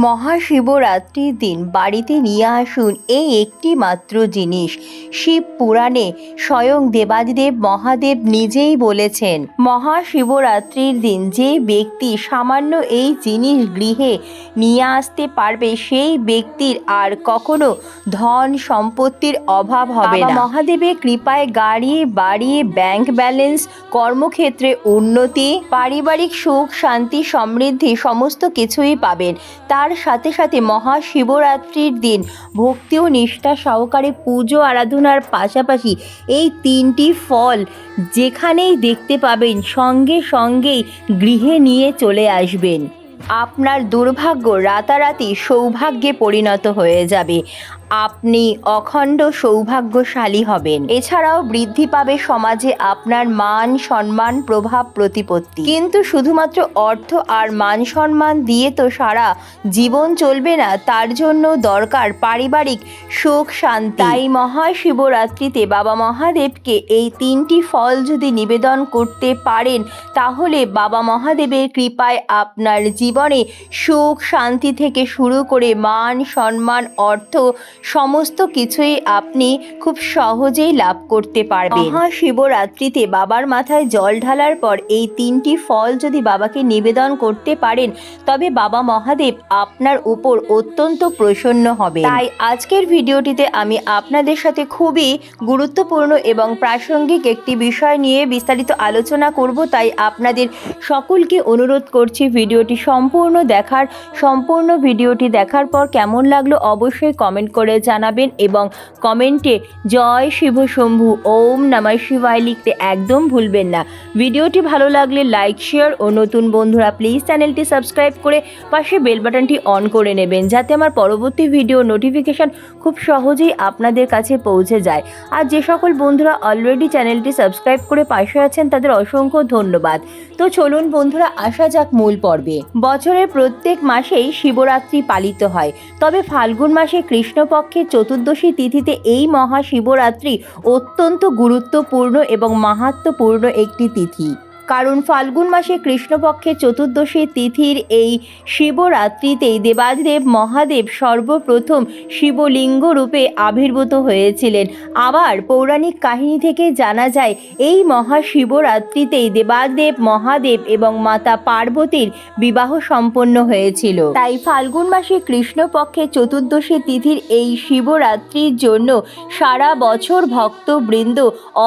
মহাশিবরাত্রির দিন বাড়িতে নিয়ে আসুন এই একটি মাত্র জিনিস। শিব পুরাণে স্বয়ং দেবাদিদেব মহাদেব নিজেই বলেছেন মহাশিবরাত্রির দিন যে ব্যক্তি সামান্য এই জিনিস গৃহে নিয়ে আসতে পারবে সেই ব্যক্তির আর কখনো ধন সম্পত্তির অভাব হবে না। মহাদেবের কৃপায় গাড়ি বাড়ি ব্যাংক ব্যালেন্স কর্মক্ষেত্রে উন্নতি পারিবারিক সুখ শান্তি সমৃদ্ধি সমস্ত কিছুই পাবেন। তার সাথে সাথে মহাশিবরাত্রির দিন। ভক্তি ও নিষ্ঠা সহকারে পুজো আরাধনার পাশাপাশি এই তিনটি ফল যেখানেই দেখতে পাবেন, সঙ্গে সঙ্গেই গৃহে নিয়ে চলে আসবেন। আপনার দুর্ভাগ্য রাতারাতি সৌভাগ্যে পরিণত হয়ে যাবে। আপনি অখণ্ড সৌভাগ্যশালী হবেন। এছাড়াও বৃদ্ধি পাবে সমাজে আপনার মান, সম্মান, প্রভাব, প্রতিপত্তি। কিন্তু শুধুমাত্র অর্থ আর মান সম্মান দিয়ে তো সারা জীবন চলবে না, তার জন্য দরকার পারিবারিক সুখ, শান্তি। তাই মহাশিবরাত্রিতে বাবা মহাদেবকে এই তিনটি ফল যদি নিবেদন করতে পারেন, তাহলে বাবা মহাদেবের কৃপায় আপনার জীবনে সুখ, শান্তি থেকে শুরু করে মান, সম্মান, অর্থ সমস্ত কিছুই আপনি খুব সহজেই লাভ করতে পারবেন। মহাশিবরাত্রিতে বাবার মাথায় জল ঢালার পর এই তিনটি ফল যদি বাবাকে নিবেদন করতে পারেন তবে বাবা মহাদেব আপনার উপর অত্যন্ত প্রসন্ন হবে তাই আজকের ভিডিওটিতে আমি আপনাদের সাথে খুবই গুরুত্বপূর্ণ এবং প্রাসঙ্গিক একটি বিষয় নিয়ে বিস্তারিত আলোচনা করব তাই আপনাদের সকলকে অনুরোধ করছি ভিডিওটি সম্পূর্ণ দেখার। সম্পূর্ণ ভিডিওটি দেখার পর কেমন লাগল অবশ্যই কমেন্ট করে জানাবেন এবং কমেন্টে জয় শিব শম্ভু, ওম নমঃ শিবায় লিখতে একদম ভুলবেন না। ভিডিওটি ভালো লাগলে লাইক, শেয়ার ও নতুন বন্ধুরা প্লিজ চ্যানেলটি সাবস্ক্রাইব করে পাশে বেল বাটনটি অন করে নেবেন যাতে আমার পরবর্তী ভিডিও নোটিফিকেশন খুব সহজেই আপনাদের কাছে পৌঁছে যায়। আর যে সকল বন্ধুরা অলরেডি চ্যানেলটি সাবস্ক্রাইব করে পাশে আছেন তাদের অসংখ্য ধন্যবাদ। তো চলুন বন্ধুরা, আসা যাক মূল পর্বে। বছরের প্রত্যেক মাসেই শিবরাত্রি পালিত হয়। তবে ফাল্গুন মাসে কৃষ্ণপক্ষের চতুর্দশী তিথিতে এই মহাশিবরাত্রি অত্যন্ত গুরুত্বপূর্ণ এবং মাহাত্মপূর্ণ একটি তিথি। কারণ ফাল্গুন মাসে কৃষ্ণপক্ষের চতুর্দশী তিথির এই শিবরাত্রিতেই দেবাদিদেব মহাদেব সর্বপ্রথম শিবলিঙ্গ রূপে আবির্ভূত হয়েছিলেন। আবার পৌরাণিক কাহিনী থেকে জানা যায়, এই মহাশিবরাত্রিতেই দেবাদেব মহাদেব এবং মাতা পার্বতীর বিবাহ সম্পন্ন হয়েছিল। তাই ফাল্গুন মাসে কৃষ্ণপক্ষের চতুর্দশী তিথির এই শিবরাত্রির জন্য সারা বছর ভক্তবৃন্দ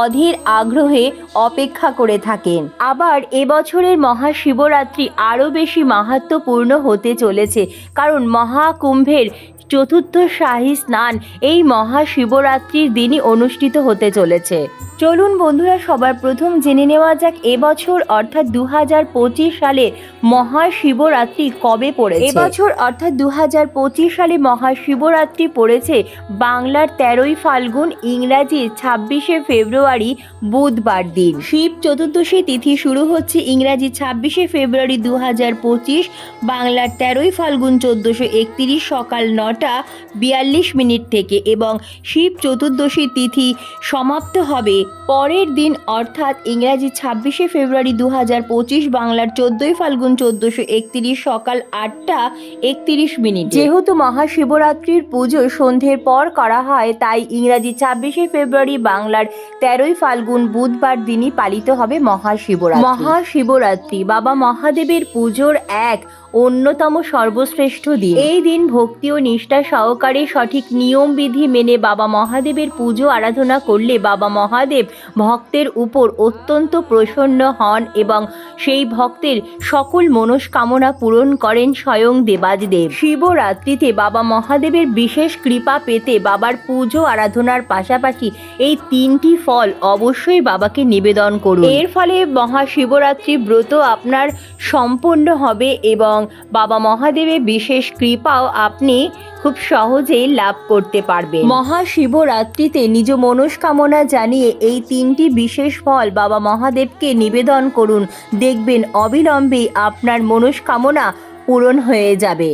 অধীর আগ্রহে অপেক্ষা করে থাকেন। আবার এবছরের মহাশিবরাত্রি আরও বেশি মাহাত্মপূর্ণ হতে চলেছে কারণ মহাকুম্ভের চতুর্থ শাহী স্নান এই মহাশিবরাত্রির দিনই অনুষ্ঠিত হতে চলেছে। চলুন বন্ধুরা, সবার প্রথম জেনে নেওয়া যাক, এবছর অর্থাৎ দু হাজার পঁচিশ সালে মহাশিবরাত্রি কবে পড়েছে? এবছর অর্থাৎ দু হাজার পঁচিশ সালে মহাশিবরাত্রি পড়েছে বাংলার তেরোই ফাল্গুন, ইংরাজি ছাব্বিশে ফেব্রুয়ারি, বুধবার দিন। শিব চতুর্দশী তিথি শুরু হচ্ছে ইংরাজি ছাব্বিশে ফেব্রুয়ারি দু হাজার পঁচিশ, বাংলার তেরোই ফাল্গুন, চোদ্দোশো একত্রিশ সকাল নটা বিয়াল্লিশ মিনিট থেকে এবং শিব চতুর্দশী তিথি সমাপ্ত হবে পরের দিন অর্থাৎ ইংরাজি ছাব্বিশে ফেব্রুয়ারি দু হাজার পঁচিশ বাংলার চোদ্দোই ফাল্গুন চোদ্দোশো একত্রিশ সকাল আটটা একত্রিশ মিনিট। যেহেতু মহাশিবরাত্রির পুজো সন্ধ্যের পর করা হয় তাই ইংরাজি ছাব্বিশে ফেব্রুয়ারি বাংলার তেরোই ফাল্গুন বুধবার দিনই পালিত হবে মহাশিবরাত্রি। মহাশিবরাত্রি বাবা মহাদেবের পুজোর এক অন্যতম সর্বশ্রেষ্ঠ দিন। এই দিন ভক্তি ও নিষ্ঠা সহকারে সঠিক নিয়ম বিধি মেনে বাবা মহাদেবের পুজো আরাধনা করলে বাবা মহাদেব ভক্তের উপর অত্যন্ত প্রসন্ন হন এবং সেই ভক্তের সকল মনস্কামনা পূরণ করেন স্বয়ং দেবাজদেব শিবরাত্রিতে বাবা মহাদেবের বিশেষ কৃপা পেতে বাবার পুজো আরাধনার পাশাপাশি এই তিনটি ফল অবশ্যই বাবাকে নিবেদন করুন। এর ফলে মহাশিবরাত্রি ব্রত আপনার সম্পন্ন হবে এবং বাবা মহাদেবের বিশেষ কৃপাও আপনি খুব সহজেই লাভ করতে পারবেন। মহাশিবরাত্রিতে নিজ মনস্কামনা জানিয়ে এই তিনটি বিশেষ ফল বাবা মহাদেবকে নিবেদন করুন। দেখবেন অবিলম্বে আপনার মনস্কামনা পূরণ হয়ে যাবে।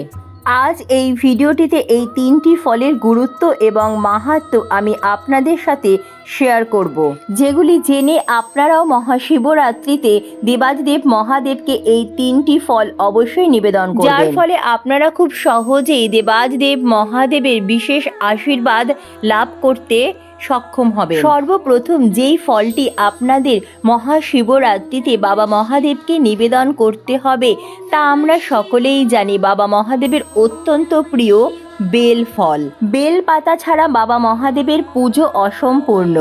আজ এই ভিডিওটিতে এই তিনটি ফলের গুরুত্ব এবং মাহাত্ম আমি আপনাদের সাথে শেয়ার করব। যেগুলি জেনে আপনারাও মহাশিবরাত্রিতে দেবাদিদেব মহাদেবকে এই তিনটি ফল অবশ্যই নিবেদন করবেন। যার ফলে আপনারা খুব সহজেই দেবাদিদেব মহাদেবের বিশেষ আশীর্বাদ লাভ করতে সক্ষম হবে সর্বপ্রথম যেই ফলটি আপনাদের মহাশিবরাত্রিতে বাবা মহাদেবকে নিবেদন করতে হবে, তা আমরা সকলেই জানি। বাবা মহাদেবের অত্যন্ত প্রিয় বেল ফল। বেল পাতা ছাড়া বাবা মহাদেবের পুজো অসম্পূর্ণ।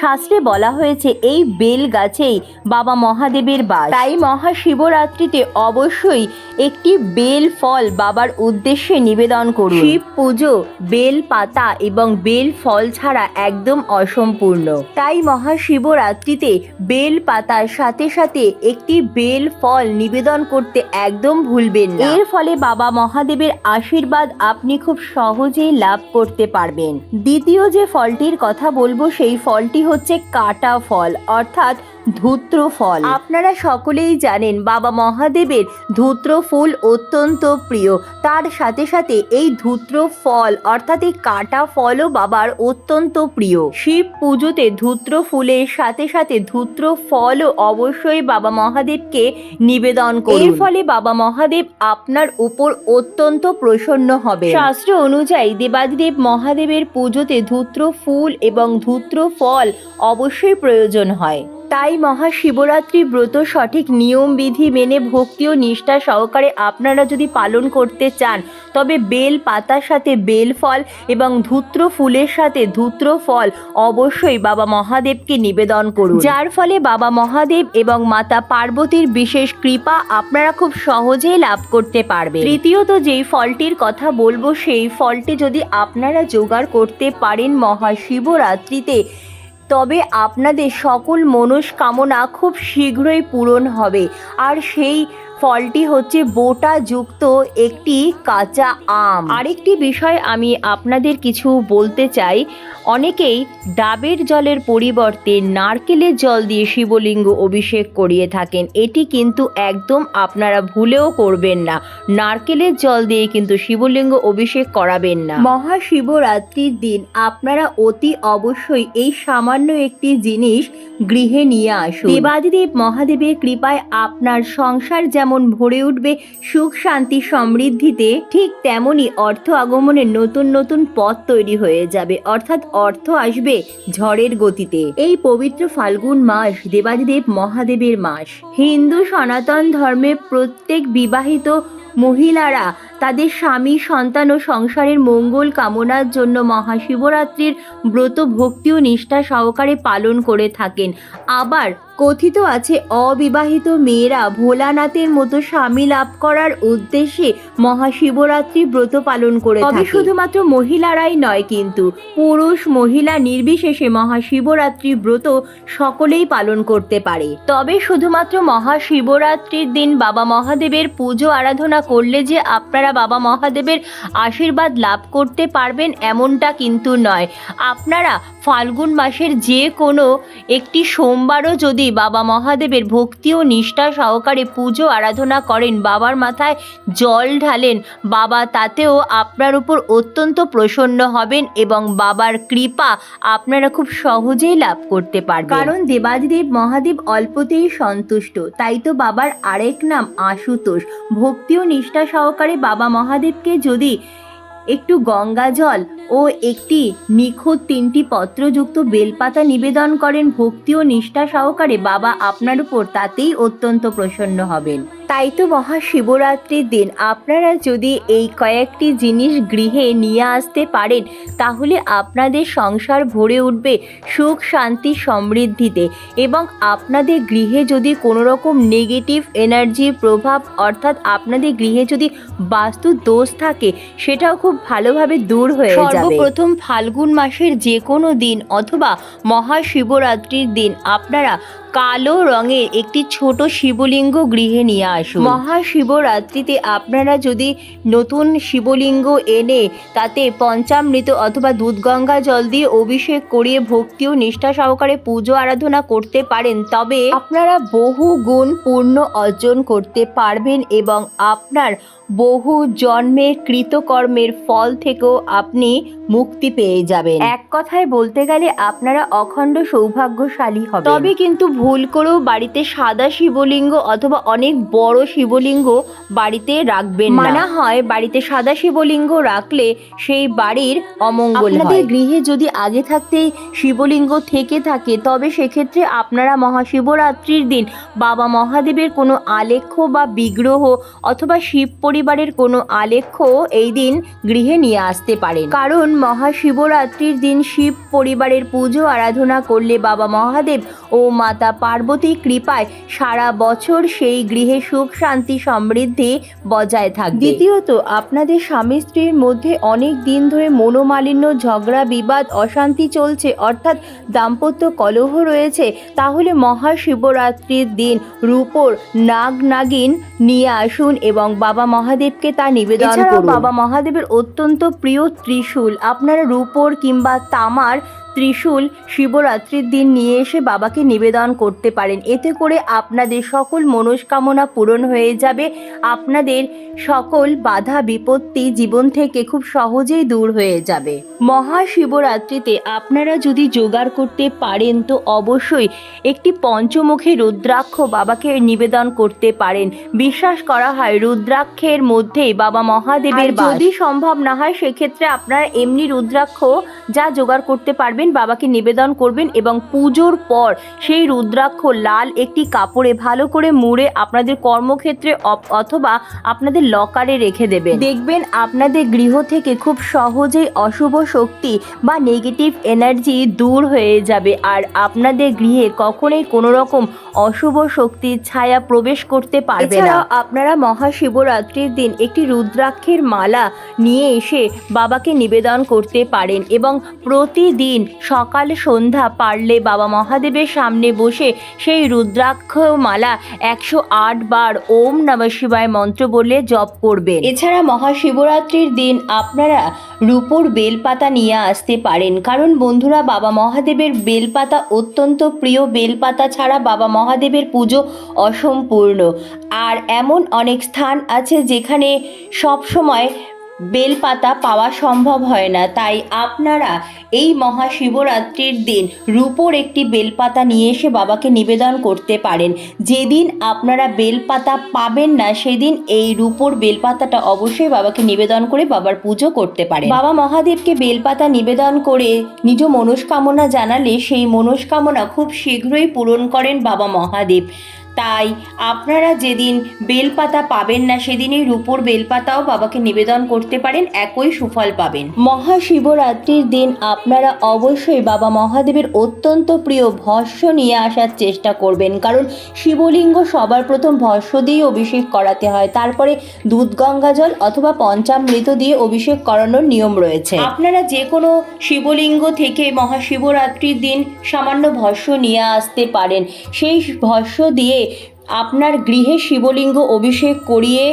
শাস্ত্রে বলা হয়েছে, এই বেল গাছেই বাবা মহাদেবের বাস। তাই মহাশিবরাত্রিতে অবশ্যই একটি বেল ফল বাবার উদ্দেশ্যে নিবেদন করুন। শিব পুজো, বেল পাতা এবং বেল ফল ছাড়া একদম অসম্পূর্ণ। তাই মহাশিবরাত্রিতে বেল পাতার সাথে সাথে একটি বেল ফল নিবেদন করতে একদম ভুলবেন না। এর ফলে বাবা মহাদেবের আশীর্বাদ আপনি খুব সহজেই লাভ করতে পারবেন। দ্বিতীয় যে ফলটির কথা বলব, সেই ফলটি হচ্ছে কাটা ফল অর্থাৎ ধূত্র ফল আপনারা সকলেই জানেন বাবা মহাদেবের ধূত্র ফুল অত্যন্ত প্রিয়। তার সাথে সাথে এই ধূত্র ফল অর্থাৎ এই কাটা ফলও বাবার অত্যন্ত প্রিয়। শিব পুজোতে ধূত্র ফুলের সাথে সাথে ধূত্র ফলও অবশ্যই বাবা মহাদেবকে নিবেদন করুন। এর ফলে বাবা মহাদেব আপনার উপর অত্যন্ত প্রসন্ন হবে। শাস্ত্র অনুযায়ী দেবাদিদেব মহাদেবের পুজোতে ধূত্র ফুল এবং ধূত্র ফল অবশ্যই প্রয়োজন হয়। তাই মহাশিবরাত্রি ব্রত সঠিক নিয়ম বিধি মেনে ভক্তি ও নিষ্ঠা সহকারে আপনারা যদি পালন করতে চান, তবে বেল পাতার সাথে বেল ফল এবং ধূত্র ফুলের সাথে ধূত্র ফল অবশ্যই বাবা মহাদেবকে নিবেদন করুন। যার ফলে বাবা মহাদেব এবং মাতা পার্বতীর বিশেষ কৃপা আপনারা খুব সহজেই লাভ করতে পারবে তৃতীয়ত যেই ফলটির কথা বলব, সেই ফলটি যদি আপনারা জোগাড় করতে পারেন মহাশিবরাত্রিতে তবে আপনাদের সকল মনস্কামনা খুব শীঘ্রই পূরণ হবে। আর সেই ফলটি হচ্ছে বোটা যুক্ত একটি কাঁচা আম। আরেকটি বিষয় আমি আপনাদের কিছু বলতে চাই। অনেকেই ডাবের জলের পরিবর্তে নারকেলের জল দিয়ে শিবলিঙ্গ অভিষেক করিয়ে থাকেন। এটি কিন্তু একদম আপনারা ভুলেও করবেন না। নারকেলের জল দিয়ে কিন্তু শিবলিঙ্গ অভিষেক করাবেন না। মহাশিবরাত্রির দিন আপনারা অতি অবশ্যই এই সামান্য একটি জিনিস গৃহে নিয়ে আসুন। দেবাদিদেব মহাদেবের কৃপায় আপনার সংসার যেমন ভরে উঠবে সুখ, শান্তি, সমৃদ্ধিতে, ঠিক তেমনি অর্থ আগমনের নতুন নতুন পথ তৈরি হয়ে যাবে। অর্থাৎ অর্থ আসবে ঝড়ের গতিতে। এই পবিত্র ফাল্গুন মাস দেবাদিদেব মহাদেবের মাস। হিন্দু সনাতন ধর্মে প্রত্যেক বিবাহিত মহিলারা তাদের স্বামী, সন্তান ও সংসারের মঙ্গল কামনার জন্য মহাশিবরাত্রির ব্রত ভক্তি ও নিষ্ঠা সহকারে পালন করে থাকেন। আবার কথিত আছে অবিবাহিত মেয়েরা ভোলানাথের মতো স্বামী লাভ করার উদ্দেশ্যে মহাশিবরাত্রি ব্রত পালন করে তবে শুধুমাত্র মহিলারাই নয় কিন্তু পুরুষ মহিলা নির্বিশেষে মহাশিবরাত্রি ব্রত সকলেই পালন করতে পারে। তবে শুধুমাত্র মহাশিবরাত্রির দিন বাবা মহাদেবের পুজো আরাধনা করলে যে আপনারা বাবা মহাদেবের আশীর্বাদ লাভ করতে পারবেন এমনটা কিন্তু নয়। আপনারা ফাল্গুন মাসের যে কোনো একটি সোমবারও যদি বাবা মহাদেবের ভক্তি ও নিষ্ঠা সহকারে পুজো আরাধনা করেন। বাবার মাথায় জল ঢালেন। বাবা তাতেও আপনার উপর অত্যন্ত প্রসন্ন হবেন এবং বাবার কৃপা আপনারা খুব সহজেই লাভ করতে পারবেন। কারণ দেবাদিদেব মহাদেব অল্পতেই সন্তুষ্ট। তাই তো বাবার আরেক নাম আশুতোষ। ভক্তি ও নিষ্ঠা সহকারে বাবা মহাদেবকে যদি একটু গঙ্গা জল ও একটি নিখুঁত তিনটি পত্রযুক্ত বেলপাতা নিবেদন করেন ভক্তি ও নিষ্ঠা সহকারে বাবা আপনার উপর তাতেই অত্যন্ত প্রসন্ন হবেন। তাই তো মহাশিবরাত্রির দিন। আপনারা যদি এই কয়েকটি জিনিস গৃহে নিয়ে আসতে পারেন, তাহলে আপনাদের সংসার ভরে উঠবে সুখ, শান্তি, সমৃদ্ধিতে। এবং আপনাদের গৃহে যদি কোনো রকম নেগেটিভ এনার্জির প্রভাব, অর্থাৎ আপনাদের গৃহে যদি বাস্তু দোষ থাকে, সেটাও খুব ভালোভাবে দূর হয়ে যাবে। সর্বপ্রথম ফাল্গুন মাসের যে কোনো দিন অথবা মহাশিবরাত্রির দিন আপনারা কালো রঙের একটি ছোট শিবলিঙ্গ গৃহে নিয়ে আসুন। মহাশিবরাত্রিতে আপনারা যদি নতুন শিবলিঙ্গ এনে তাতে পঞ্চামৃত অথবা দুধগঙ্গা জল দিয়ে অভিষেক করিয়ে ভক্তি ও নিষ্ঠা সহকারে পুজো আরাধনা করতে পারেন, তবে আপনারা বহু গুণ পূর্ণ অর্জন করতে পারবেন এবং আপনার বহু জন্মের কৃতকর্মের ফল থেকেও আপনি মুক্তি পেয়ে যাবেন। এক কথায় বলতে গেলে আপনারা অখণ্ড সৌভাগ্যশালী হবে তবে কিন্তু ভুল করেও বাড়িতে সাদা শিবলিঙ্গ অথবা অনেক বড় শিবলিঙ্গ বাড়িতে রাখবেন মানা হয় বাড়িতে সাদা শিবলিঙ্গ রাখলে সেই বাড়ির অমঙ্গল আপনাদের গৃহে যদি আগে থাকতেই শিবলিঙ্গ থেকে থাকে তবে সেক্ষেত্রে আপনারা মহাশিবরাত্রির দিন বাবা মহাদেবের কোনো আলেখ্য বা বিগ্রহ অথবা শিব পরিবারের কোনো আলেখ্য এই দিন গৃহে নিয়ে আসতে পারেন। কারণ মহাশিবরাত্রির দিন শিব পরিবারের পুজো, আরাধনা করলে বাবা মহাদেব ও মাতা পার্বতী কৃপায় সারা বছর সেই গৃহে সুখ, শান্তি, সমৃদ্ধি বজায় থাকবে। দ্বিতীয়ত, আপনাদের স্বামী স্ত্রীর মধ্যে অনেক দিন ধরে মনোমালিন্য, ঝগড়া, বিবাদ, অশান্তি চলছে, অর্থাৎ দাম্পত্য কলহ রয়েছে, তাহলে মহাশিবরাত্রির দিন রূপোর নাগ নাগিন নিয়ে আসুন এবং বাবা মহাদেবকে তা নিবেদন করুন। বাবা মহাদেবের অত্যন্ত প্রিয় ত্রিশূল আপনারা রূপোর কিংবা তামার ত্রিশূল শিবরাত্রির দিন নিয়ে এসে বাবাকে নিবেদন করতে পারেন। এতে করে আপনাদের সকল মনস্কামনা পূরণ হয়ে যাবে। আপনাদের সকল বাধা বিপত্তি জীবন থেকে খুব সহজেই দূর হয়ে যাবে। মহাশিবরাত্রিতে আপনারা যদি জোগাড় করতে পারেন তো অবশ্যই একটি পঞ্চমুখী রুদ্রাক্ষ বাবাকে নিবেদন করতে পারেন। বিশ্বাস করা হয় রুদ্রাক্ষের মধ্যেই বাবা মহাদেবের যদি সম্ভব না হয় সেক্ষেত্রে আপনারা এমনি রুদ্রাক্ষ যা জোগাড় করতে পারবেন বাবাকে নিবেদন করবেন এবং পুজোর পর সেই রুদ্রাক্ষ লাল একটি কাপড়ে ভালো করে মুড়ে আপনাদের কর্মক্ষেত্রে অথবা আপনাদের লকারে রেখে দেবে দেখবেন আপনাদের গৃহ থেকে খুব সহজেই অশুভ শক্তি বা নেগেটিভ এনার্জি দূর হয়ে যাবে। আর আপনাদের গৃহে কখনোই কোনো রকম অশুভ শক্তির ছায়া প্রবেশ করতে পারবে না। আপনারা মহাশিবরাত্রির দিন একটি রুদ্রাক্ষের মালা নিয়ে এসে বাবাকে নিবেদন করতে পারেন এবং প্রতিদিন সকাল সন্ধ্যা পারলে বাবা মহাদেবের সামনে বসে সেই রুদ্রাক্ষ মালা একশো আট বার ওম নমঃ শিবায় মন্ত্র বলে জপ করবেন। এছাড়া মহাশিবরাত্রির দিন আপনারা রূপোর বেলপাতা নিয়ে আসতে পারেন। কারণ বন্ধুরা, বাবা মহাদেবের বেলপাতা অত্যন্ত প্রিয়। বেলপাতা ছাড়া বাবা মহাদেবের পুজো অসম্পূর্ণ। আর এমন অনেক স্থান আছে যেখানে সবসময় বেলপাতা পাওয়া সম্ভব হয় না। তাই আপনারা এই মহাশিবরাত্রির দিন রূপোর একটি বেলপাতা নিয়ে এসে বাবাকে নিবেদন করতে পারেন। যেদিন আপনারা বেলপাতা পাবেন না, সেদিন এই রূপোর বেলপাতাটা অবশ্যই বাবাকে নিবেদন করে বাবার পুজো করতে পারেন। বাবা মহাদেবকে বেলপাতা নিবেদন করে নিজ মনস্কামনা জানালে সেই মনস্কামনা খুব শীঘ্রই পূরণ করেন বাবা মহাদেব। তাই আপনারা যেদিন বেলপাতা পাবেন না, সেদিনই রূপোর বেলপাতাও বাবাকে নিবেদন করতে পারেন, একই সুফল পাবেন। মহাশিবরাত্রির দিন আপনারা অবশ্যই বাবা মহাদেবের অত্যন্ত প্রিয় ভস্য নিয়ে আসার চেষ্টা করবেন, কারণ শিবলিঙ্গ সবার প্রথম ভস্য দিয়ে অভিষেক করাতে হয়। তারপরে দুধ, গঙ্গা জল অথবা পঞ্চামৃত দিয়ে অভিষেক করানোর নিয়ম রয়েছে। আপনারা যে কোনো শিবলিঙ্গ থেকে মহাশিবরাত্রির দিন সামান্য ভস্য নিয়ে আসতে পারেন। সেই ভস্য দিয়ে আপনার গৃহে শিবলিঙ্গ অভিষেক করিয়ে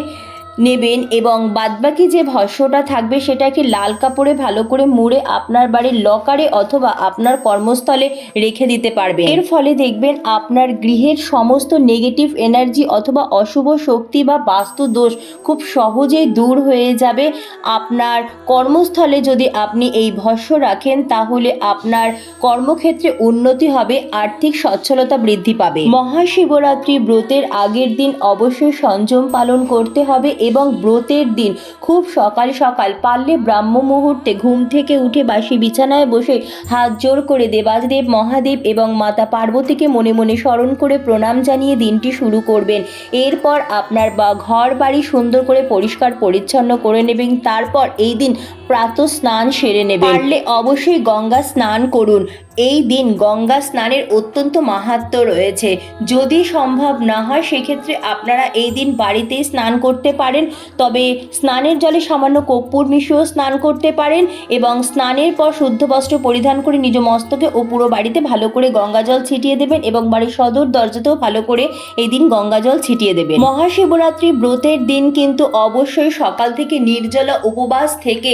নেবেন এবং বাদবাকি যে ভস্যটা থাকবে সেটাকে লাল কাপড়ে ভালো করে মুড়ে আপনার বাড়ির লকারে অথবা আপনার কর্মস্থলে রেখে দিতে পারবেন। এর ফলে দেখবেন আপনার গৃহের সমস্ত নেগেটিভ এনার্জি অথবা অশুভ শক্তি বা বাস্তু দোষ খুব সহজেই দূর হয়ে যাবে। আপনার কর্মস্থলে যদি আপনি এই ভস্য রাখেন, তাহলে আপনার কর্মক্ষেত্রে উন্নতি হবে, আর্থিক সচ্ছলতা বৃদ্ধি পাবে। মহাশিবরাত্রি ব্রতের আগের দিন অবশ্যই সংযম পালন করতে হবে এবং ব্রতের দিন। খুব সকাল সকাল পারলে ব্রাহ্ম মুহূর্তে ঘুম থেকে উঠে বাসি বিছানায় বসে হাত জোর করে দেবাদেব মহাদেব এবং মাতা পার্বতীকে মনে মনে স্মরণ করে প্রণাম জানিয়ে দিনটি শুরু করবেন। এরপর আপনার বা ঘর বাড়ি সুন্দর করে পরিষ্কার পরিচ্ছন্ন করে নেবেন। তারপর এই দিন প্রাত স্নান সেরে নেবেন। পারলে অবশ্যই গঙ্গা স্নান করুন। এই দিন গঙ্গা স্নানের অত্যন্ত মাহাত্ম্য রয়েছে। যদি সম্ভব না হয়, সেক্ষেত্রে আপনারা এই দিন বাড়িতেই স্নান করতে পারেন। তবে স্নানের জলে সামান্য কর্পূর মিশিয়েও স্নান করতে পারেন এবং স্নানের পর শুদ্ধ বস্ত্র পরিধান করে নিজ মস্তকে ও পুরো বাড়িতে ভালো করে গঙ্গা জল ছিটিয়ে দেবেন এবং বাড়ির সদর দরজাতেও ভালো করে এই দিন গঙ্গা জল ছিটিয়ে দেবেন। মহাশিবরাত্রি ব্রতের দিন কিন্তু অবশ্যই সকাল থেকে নির্জলা উপবাস থেকে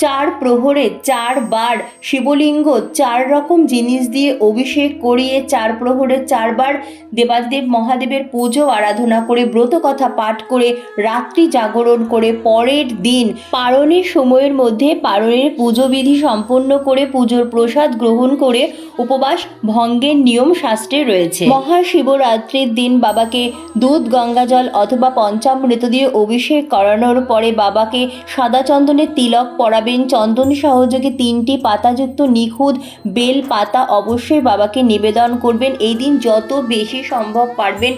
চার প্রহরে চারবার শিবলিঙ্গ চার রকম জিনিস দিয়ে অভিষেক করিয়ে চার প্রহরে চারবার দেবাদেব মহাদেবের পুজো, আরাধনা করে ব্রত কথা পাঠ করে, রাত্রি জাগরণ করে, পরের দিন পারণের সময়ের মধ্যে পারণের পুজো বিধি সম্পন্ন করে পুজোর প্রসাদ গ্রহণ করে উপবাস ভঙ্গের নিয়ম শাস্ত্রে রয়েছে। মহাশিবরাত্রির দিন বাবাকে দুধ গঙ্গাজল অথবা পঞ্চামৃত দিয়ে অভিষেক করানোর পরে বাবাকে সাদা চন্দনের তিলক পরাবেন। চন্দন সহযোগে তিনটি পাতাযুক্ত নিখুঁত বেল পাতা অবশ্যই বাবাকে নিবেদন করবেন। এই দিন যত বেশি সম্ভব পারবেন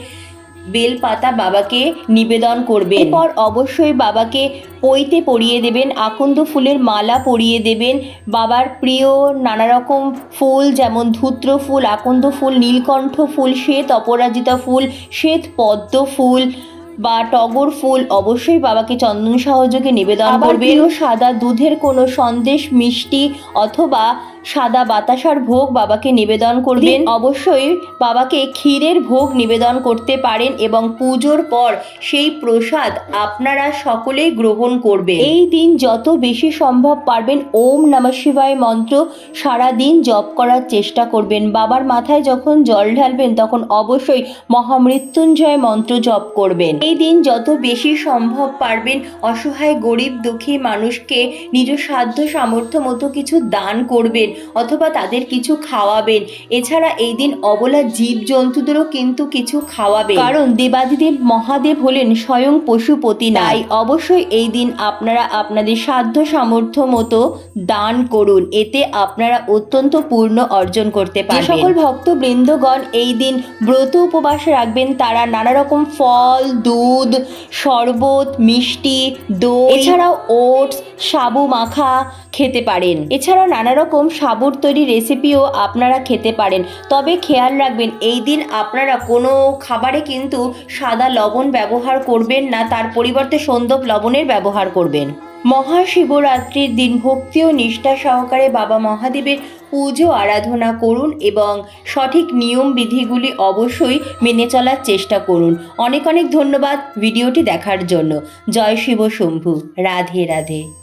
বেল পাতা বাবাকে নিবেদন করবেন। এরপর অবশ্যই বাবাকে পইতে পরিয়ে দেবেন, আকন্দ ফুলের মালা পরিয়ে দেবেন। বাবার প্রিয় নানা রকম ফুল যেমন ধূত্র ফুল, আকন্দ ফুল, নীলকণ্ঠ ফুল, শ্বেত অপরাজিতা ফুল, শ্বেত পদ্ম ফুল বা টগর ফুল অবশ্যই বাবাকে চন্দন সহযোগে নিবেদন করবে সাদা দুধের কোনো সন্দেশ মিষ্টি অথবা সাদা বাতাসার ভোগ বাবাকে নিবেদন করবেন। অবশ্যই বাবাকে ক্ষীরের ভোগ নিবেদন করতে পারেন এবং পুজোর পর সেই প্রসাদ আপনারা সকলেই গ্রহণ করবেন। এই দিন যত বেশি সম্ভব পারবেন ওম নমঃ শিবায় মন্ত্র সারা দিন জপ করার চেষ্টা করবেন। বাবার মাথায় যখন জল ঢালবেন তখন অবশ্যই মহামৃত্যুঞ্জয় মন্ত্র জপ করবেন। এই দিন যত বেশি সম্ভব পারবেন অসহায় গরিব দুঃখী মানুষকে নিজ সাধ্য সামর্থ্য মতো কিছু দান করবেন। অথবা তাদের কিছু খাওয়াবেন। এছাড়া এই দিন অবলা জীব জন্তুদেরও কিন্তু কিছু খাওয়াবেন। কারণ দেবাদিদেব মহাদেব হলেন স্বয়ং পশুপতি তাই অবশ্যই এই দিন আপনারা আপনাদের সাধ্য সামর্থ্য মতো দান করুন। এতে আপনারা অত্যন্ত পূর্ণ অর্জন করতে পারবেন। সকল ভক্ত বৃন্দগণ এই দিন ব্রত উপবাস রাখবেন তারা নানা রকম ফল দুধ শরবত মিষ্টি দই এছাড়াও ওটস সাবু মাখা খেতে পারেন। এছাড়াও নানা রকম সাবুর তৈরি রেসিপিও আপনারা খেতে পারেন। তবে খেয়াল রাখবেন, এই দিন আপনারা কোনো খাবারে কিন্তু সাদা লবণ ব্যবহার করবেন না, তার পরিবর্তে সন্দব লবণের ব্যবহার করবেন। মহাশিবরাত্রির দিন ভক্তি ও নিষ্ঠা সহকারে বাবা মহাদেবের পুজো আরাধনা করুন এবং সঠিক নিয়ম বিধিগুলি অবশ্যই মেনে চলার চেষ্টা করুন। অনেক অনেক ধন্যবাদ ভিডিওটি দেখার জন্য। জয় শিব শম্ভু। রাধে রাধে।